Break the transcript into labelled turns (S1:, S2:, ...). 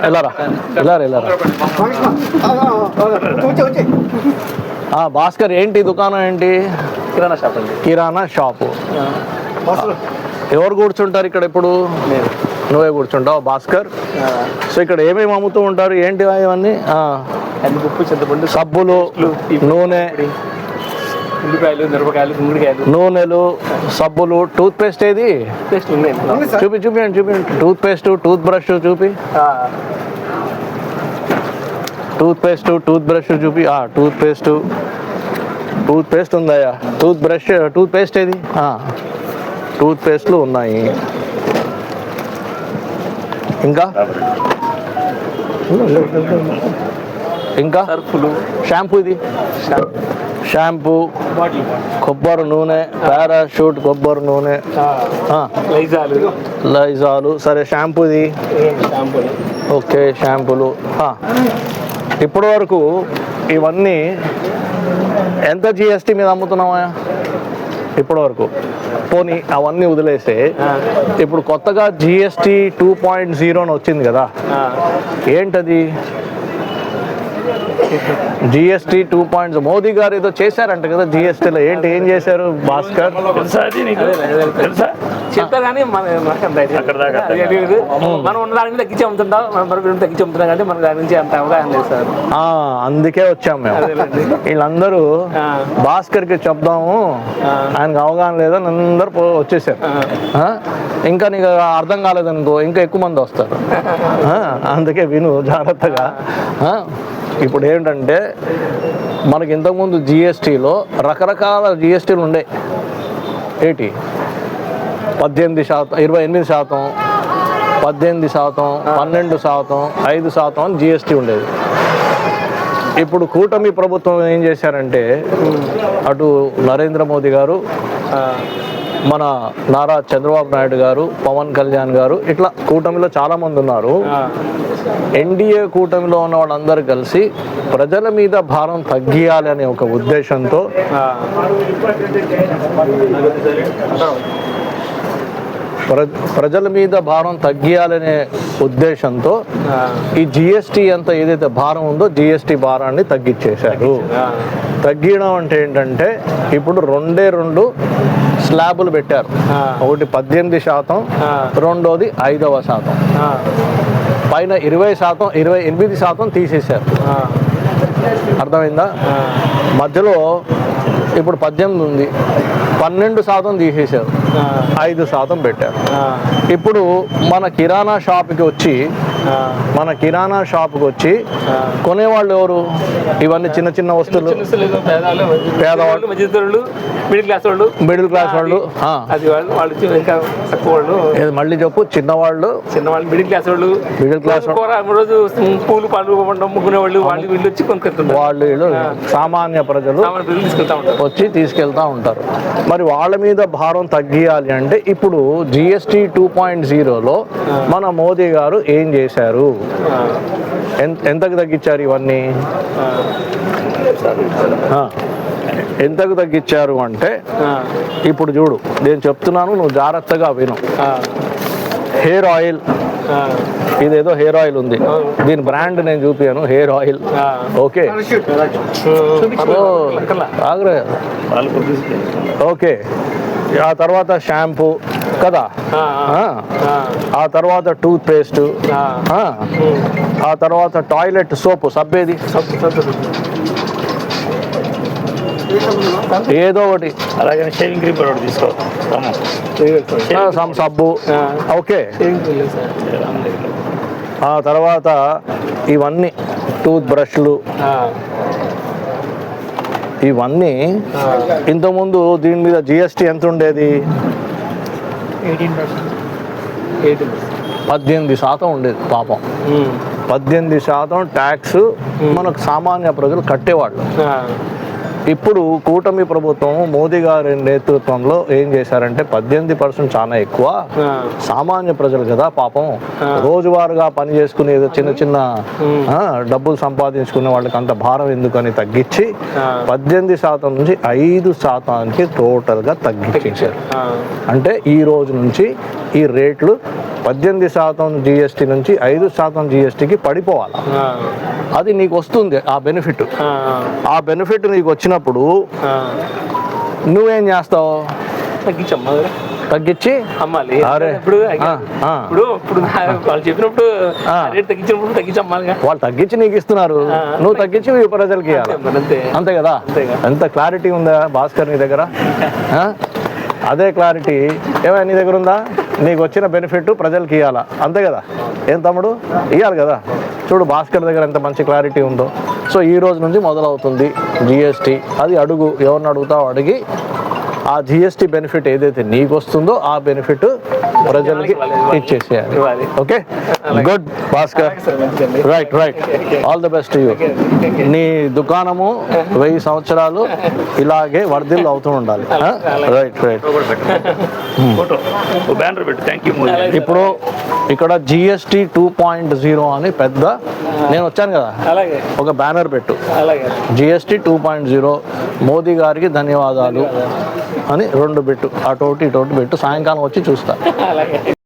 S1: వెళ్ళారా? వెళ్ళారా? వెళ్ళారా ఆ, భాస్కర్ ఏంటి దుకాణం ఏంటి?
S2: కిరాణా షాప్ అండి.
S1: కిరాణా షాపు. ఎవరు కూర్చుంటారు ఇక్కడ ఇప్పుడు? నువ్వే కూర్చుంటావు భాస్కర్. సో ఇక్కడ ఏమేమి అమ్ముతూ ఉంటారు? ఏంటి ఇవన్నీ? సబ్బులు నూనె.
S2: ఉల్లిపాయలు మిరపకాయలు గుమ్మడికాయలు.
S1: నూనెలు సబ్బులు టూత్ పేస్ట్ ఏది
S2: ఉన్నాయి
S1: చూపి చూపించండి చూపించండి టూత్ పేస్ట్ టూత్ బ్రష్ చూపి. టూత్ పేస్ట్ టూత్ బ్రష్ చూపి. టూత్ పేస్ట్ టూత్ పేస్ట్ ఉందయ్యా. టూత్ బ్రష్ టూత్ పేస్ట్ ఏది? టూత్ పేస్ట్లు ఉన్నాయి. ఇంకా? ఇంకా?
S2: సర్ఫులు.
S1: షాంపూ ఇది? షాంపూ.
S2: బాటిల్
S1: కొబ్బరి నూనె పారాషూట్ కొబ్బరి నూనె.
S2: లైజాలు.
S1: సరే షాంపూది? ఓకే షాంపూలు. ఇప్పటి వరకు ఇవన్నీ ఎంత జిఎస్టీ మీద అమ్ముతున్నావా? ఇప్పటి వరకు. పోనీ అవన్నీ వదిలేస్తే ఇప్పుడు కొత్తగా జిఎస్టీ టూ పాయింట్ జీరో అని వచ్చింది కదా. ఏంటది? జిఎస్టీ టూ పాయింట్ మోదీ గారు ఏదో చేశారంట కదా జిఎస్టీలో ఏంటి ఏం చేశారు భాస్కర్?
S2: చెప్తా కానీ మన. మనం ఉన్న దాని మీద తగ్గించి అమ్ముతుంటాం మనం మరొకటి తగ్గించి అమ్ముతున్నాం కానీ మనకు దాని నుంచి అంత అవగాహన లేదు సార్.
S1: ఆ, అందుకే వచ్చాం మేము. వీళ్ళందరూ
S2: ఆ.
S1: భాస్కర్కి చెప్దాము. ఆయనకు అవగాహన లేదని అందరూ పో- వచ్చేసారు. ఆ? ఇంకా నీకు అర్థం కాలేదనుకో ఇంకా ఎక్కువ మంది వస్తారు. ఆ, అందుకే విను జాగ్రత్తగా? ఇప్పుడు ఏంటంటే మనకి ఇంతకుముందు జిఎస్టీలో రకరకాల జిఎస్టీలు ఉండే. ఏటి? పద్దెనిమిది శాతం ఇరవై ఎనిమిది శాతం పద్దెనిమిది శాతం పన్నెండు శాతం ఐదు శాతం జిఎస్టీ ఉండేది. ఇప్పుడు కూటమి ప్రభుత్వం ఏం చేశారంటే అటు నరేంద్ర మోదీ గారు మన నారా చంద్రబాబు నాయుడు గారు పవన్ కళ్యాణ్ గారు ఇట్లా కూటమిలో చాలా మంది ఉన్నారు. ఎన్డీఏ కూటమిలో ఉన్న వాళ్ళందరూ కలిసి ప్రజల మీద భారం తగ్గియాలి అనే ఒక ఉద్దేశంతో ప్రజల మీద భారం తగ్గియాలనే ఉద్దేశంతో ఈ జిఎస్టీ అంత ఏదైతే భారం ఉందో జిఎస్టీ భారాన్ని తగ్గించేశారు తగ్గించడం అంటే ఏంటంటే ఇప్పుడు రెండే రెండు స్లాబులు పెట్టారు. ఒకటి పద్దెనిమిది శాతం. రెండోది ఐదవ శాతం. పైన ఇరవై శాతం ఇరవై ఎనిమిది శాతం తీసేశారు. అర్థమైందా? మధ్యలో ఇప్పుడు పద్దెనిమిది ఉంది. పన్నెండు శాతం తీసేశారు. ఐదు శాతం పెట్టారు ఇప్పుడు మన కిరాణా షాప్కి వచ్చి మన కిరాణా షాప్కి వచ్చి కొనేవాళ్ళు ఎవరు? ఇవన్నీ చిన్న చిన్న వస్తువులు.
S2: పేదవాళ్ళు మిడిల్ క్లాస్ వాళ్ళు
S1: మిడిల్ క్లాస్ వాళ్ళు.
S2: అది వాళ్ళు ఇంకా తక్కువ వాళ్ళు.
S1: మళ్ళీ చెప్పు చిన్నవాళ్ళు.
S2: చిన్నవాళ్ళు మిడిల్ క్లాస్ వాళ్ళు.
S1: మిడిల్ క్లాస్
S2: రోజు పూలు పళ్ళు అమ్ముకునే వాళ్ళు వాళ్ళు వీళ్ళు వచ్చి కొనుక్కుంటుంటారు.
S1: వాళ్ళు వీళ్ళు సామాన్య ప్రజలు వచ్చి తీసుకెళ్తా ఉంటారు. మరి వాళ్ళ మీద భారం తగ్గియాలి అంటే ఇప్పుడు జిఎస్టీ టూ పాయింట్ జీరోలో మన మోదీ గారు ఏం చేశారు? ఎంత ఎంతకు తగ్గించారు ఇవన్నీ. ఎంతకు తగ్గించారు అంటే ఇప్పుడు చూడు నేను చెప్తున్నాను నువ్వు జాగ్రత్తగా విను. Hair oil. ఇదేదో హెయిర్ ఆయిల్ ఉంది. దీని బ్రాండ్ నేను చూపాను హెయిర్ ఆయిల్. ఓకే. ఓకే. ఆ తర్వాత షాంపూ కదా? ఆ. ఆ. తర్వాత టూత్ పేస్ట్ ఆ. తర్వాత టాయిలెట్ సోపు సబ్బేది? ఏదో ఒకటి.
S3: అలాగే షేవింగ్ క్రీమ్ కూడా ఒకటి తీసుకో
S1: ఆ, సమ్ సబ్బు. ఓకే. ఆ తర్వాత ఇవన్నీ టూత్ బ్రష్లు ఇవన్నీ ఇంతకుముందు దీని మీద జిఎస్టీ ఎంత ఉండేది పద్దెనిమిది శాతం ఉండేది పాపం. పద్దెనిమిది శాతం ట్యాక్స్ మనకు సామాన్య ప్రజలు కట్టేవాళ్ళు. ఇప్పుడు కూటమి ప్రభుత్వం మోదీ గారి నేతృత్వంలో ఏం చేశారంటే పద్దెనిమిది పర్సెంట్ చాలా ఎక్కువ సామాన్య ప్రజలు కదా పాపం. రోజువారుగా పని చేసుకునే ఏదో చిన్న చిన్న డబ్బులు సంపాదించుకునే వాళ్ళకి అంత భారం ఎందుకని తగ్గించి. పద్దెనిమిది శాతం నుంచి ఐదు శాతానికి టోటల్గా తగ్గించేశారు.
S2: ఆ,
S1: అంటే ఈ రోజు నుంచి ఈ రేట్లు పద్దెనిమిది శాతం జిఎస్టీ నుంచి ఐదు శాతం జిఎస్టీకి పడిపోవాలి? అది నీకు వస్తుంది ఆ బెనిఫిట్.
S2: ఆ,
S1: బెనిఫిట్ నీకు వచ్చినప్పుడు. నువ్వేం చేస్తావు?
S2: తగ్గించమ్మా
S1: తగ్గించి?
S2: అమ్మాలి. ఇప్పుడు. ఇప్పుడు ఇప్పుడు వాళ్ళు చెప్పినప్పుడు. రేట్ తగ్గించినప్పుడు తగ్గించమ్మాలిగా
S1: వాళ్ళు తగ్గించి నీకు ఇస్తున్నారు. నువ్వు తగ్గించి ప్రజలకి
S2: అంతే
S1: అంతే. కదా. ఎంత క్లారిటీ ఉందా భాస్కర్ నీ దగ్గర? అదే క్లారిటీ ఏమైనా నీ దగ్గర ఉందా? నీకు వచ్చిన బెనిఫిట్ ప్రజలకి ఇవ్వాలా అంతే కదా? ఏం తమ్ముడు? ఇవ్వాలి కదా? చూడు భాస్కర్ దగ్గర ఎంత మంచి క్లారిటీ ఉందో. సో ఈ రోజు నుంచి మొదలవుతుంది జిఎస్టీ. అది అడుగు. ఎవరిని అడుగుతావు అడిగి ఆ జిఎస్టీ బెనిఫిట్ ఏదైతే నీకు వస్తుందో ఆ బెనిఫిట్ ప్రజలకి ఇచ్చేసేయాలి. Okay good Bhaskar right right all the best you నీ దుకాణము వెయ్యి సంవత్సరాలు ఇలాగే వర్ధిల్లు అవుతూ ఉండాలి. రైట్ రైట్
S3: మోదీ
S1: ఇప్పుడు ఇక్కడ జిఎస్టీ టూ పాయింట్ జీరో అని పెద్ద నేను వచ్చాను కదా. ఒక బ్యానర్ పెట్టు. GST two point zero Modi గారికి ధన్యవాదాలు. అని రెండు పెట్టు అటోటి ఇటోటి పెట్టు. సాయంకాలం వచ్చి చూస్తా.
S2: అలాగే.